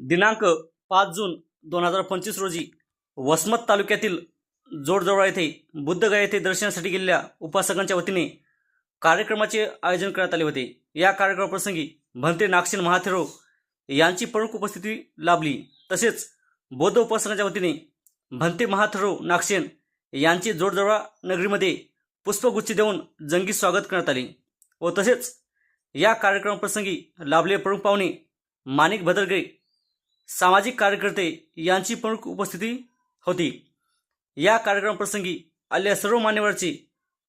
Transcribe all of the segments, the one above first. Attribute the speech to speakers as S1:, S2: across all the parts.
S1: दिनांक पाच जून दोन हजार पंचवीस रोजी वसमत तालुक्यातील जोडजवळ येथे बुद्धगया येथे दर्शनासाठी गेलेल्या उपासकांच्या वतीने कार्यक्रमाचे आयोजन करण्यात आले होते. या कार्यक्रमाप्रसंगी भंते नागसेन महाथेरो यांची प्रमुख उपस्थिती लाभली. तसेच बौद्ध उपासकांच्या वतीने भंते महाथेरो नागसेन यांचे जोडजवळ नगरीमध्ये पुष्पगुच्छ देऊन जंगी स्वागत करण्यात आले व तसेच या कार्यक्रमाप्रसंगी लाभले प्रमुख पाहुणे माणिक भदरगे सामाजिक कार्यकर्ते यांची प्रमुख उपस्थिती होती. या कार्यक्रमाप्रसंगी आलेल्या सर्व मान्यवरांची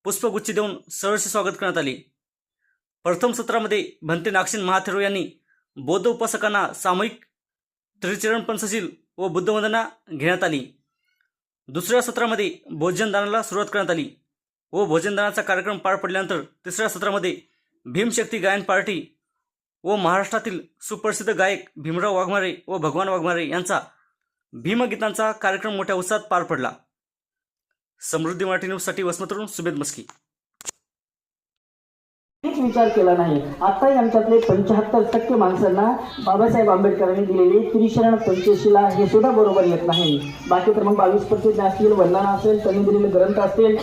S1: पुष्पगुच्छ देऊन सहर्ष स्वागत करण्यात आले. प्रथम सत्रामध्ये भंते नागसेन महाथेरो यांनी बौद्ध उपासकांना सामूहिक त्रिचरण पंचशील व बुद्धवंदना घेण्यात आली. दुसऱ्या सत्रामध्ये भोजनदानाला सुरुवात करण्यात आली व भोजनदानाचा कार्यक्रम पार पडल्यानंतर तिसऱ्या सत्रामध्ये भीमशक्ती गायन पार्टी व महाराष्ट्रातील सुप्रसिद्ध गायक भीमराव वाघमारे व भगवान वाघमारे यांचा भीमगीतांचा कार्यक्रम मोठ्या उत्साहात पार पडला. समृद्धी मराठी न्यूजसाठी वसमतरून सुभेद मस्की.
S2: विचार केला नाही. आता यांच्यातले पंच्याहत्तर टक्के माणसांना बाबासाहेब आंबेडकरांनी दिलेले त्रिशरण पंचशीला हे सुद्धा बरोबर येत नाही. बाकी तर मग बावीस पच्चीस असतील वंदना असेल त्यांनी दिलेले ग्रंथ असतील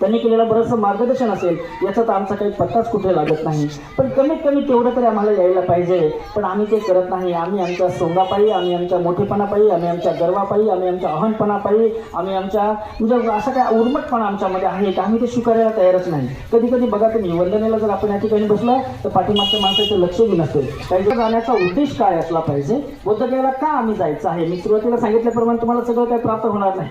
S2: त्यांनी केलेलं बरंचसं मार्गदर्शन असेल याचा तर आमचा काही पत्ताच कुठे लागत नाही. पण कमीत कमी तेवढं तरी आम्हाला यायला पाहिजे. पण आम्ही ते करत नाही. आम्ही आमच्या सोंगापायी आम्ही आमच्या मोठेपणापायी आम्ही आमच्या गर्वापायी आम्ही आमच्या अहनपणापायी आम्ही आमच्या म्हणजे असं काय उर्मटपणा आमच्यामध्ये आहे की? आम्ही ते स्वीकारायला तयारच नाही. कधी कधी बघा तुम्ही वंदनेला जर आपण या ठिकाणी बसलं तर पाठीमागच्या माणसाचं लक्षही नसते. त्यांच्या जाण्याचा उद्देश काय असला पाहिजे? बुद्धगयाला का आम्ही जायचं आहे? मी सुरुवातीला सांगितल्याप्रमाणे तुम्हाला सगळं काही प्राप्त होणार नाही.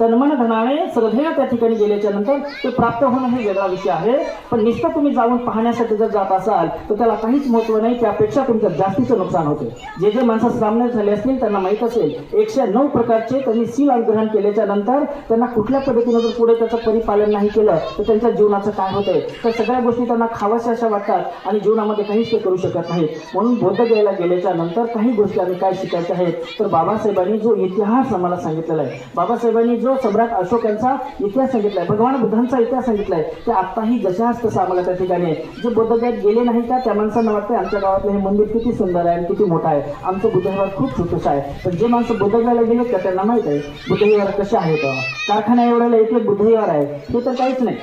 S2: तन्मन धनाने श्रद्धेने त्या ठिकाणी गेल्याच्यानंतर ते प्राप्त होणं हे वेगळा विषय आहे. पण नुसतं तुम्ही जाऊन पाहण्यासाठी जर जात असाल तर त्याला काहीच महत्त्व नाही त्यापेक्षा तुमचं जास्तीचं नुकसान होते. जे जे माणसं सामने झाले असतील त्यांना माहीत असेल एकशे नऊ प्रकारचे त्यांनी सील ग्रहण केल्याच्यानंतर त्यांना कुठल्या पद्धतीनं जर पुढे त्याचं परिपालन नाही केलं तर त्यांच्या जीवनाचं काय होतंय? तर सगळ्या गोष्टी त्यांना खावाशा अशा वाटतात आणि जीवनामध्ये काहीच ते करू शकत नाहीत. म्हणून बौद्ध गेला गेल्याच्यानंतर काही गोष्टी आम्ही काय शिकायच्या आहेत तर बाबासाहेबांनी जो इतिहास आम्हाला सांगितलेला आहे. बाबासाहेबांनी जो सम्राट अशोक यांचा इतिहास सांगितलाय भगवान बुद्धांचा इतिहास सांगितलाय ते आत्ताही जशाच तसं आम्हाला त्या ठिकाणी आहे. जे बुद्धगयात गेले नाही का त्या माणसांना वाटतं आमच्या गावातलं हे मंदिर किती सुंदर आहे आणि किती मोठं आहे. आमचं बुद्धविहार खूप छोटंसं आहे. पण जे माणसं बुद्धगयाला गेले का त्यांना माहीत आहे बुद्धविहार कसे आहेत? कारखाना एवढ्याला एक एक बुद्धविहार आहे. हे तर काहीच नाही.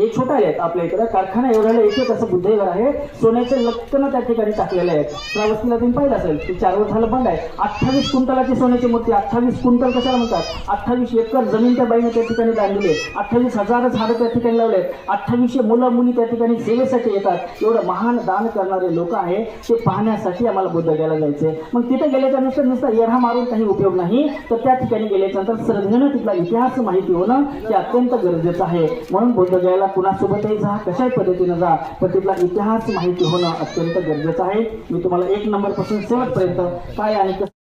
S2: हे छोटा आहेत. आपल्या इकडे कारखाना एवढ्याला एक एक असं बुद्धविहार आहे. सोन्याचे लटकन त्या ठिकाणी टाकलेले आहेत. श्रावस्तीला तुम्ही पाहिलं असेल ते चार वर्षाला बंद आहे. अठ्ठावीस क्विंटलाची सोन्याची मूर्ती अठ्ठावीस क्विंटल कशाला म्हणतात? अठ्ठावीस एकर जमीन त्या बाईने त्या ठिकाणी बांधलेली आहे. अठ्ठावीस हजार झाडं त्या ठिकाणी लावले आहेत. अठ्ठावीसशे मुलं मुली त्या ठिकाणी सेवेसाठी येतात. एवढं महान दान करणारे लोक आहे. ते पाहण्यासाठी आम्हाला बुद्धगयाला जायचे. मग तिथे गेल्याच्यानंतर नुसतं येढा मारून काही उपयोग नाही. तर त्या ठिकाणी गेल्याच्यानंतर श्रद्धेनं तिथला इतिहास माहिती होणं हे अत्यंत गरजेचं आहे. म्हणून बुद्धगयाला कुणासोबतही जा कशाही पद्धतीनं जा पण तिथला इतिहास माहिती होणं अत्यंत गरजेचं आहे. मी तुम्हाला एक नंबरपासून शेवटपर्यंत काय आणि कसं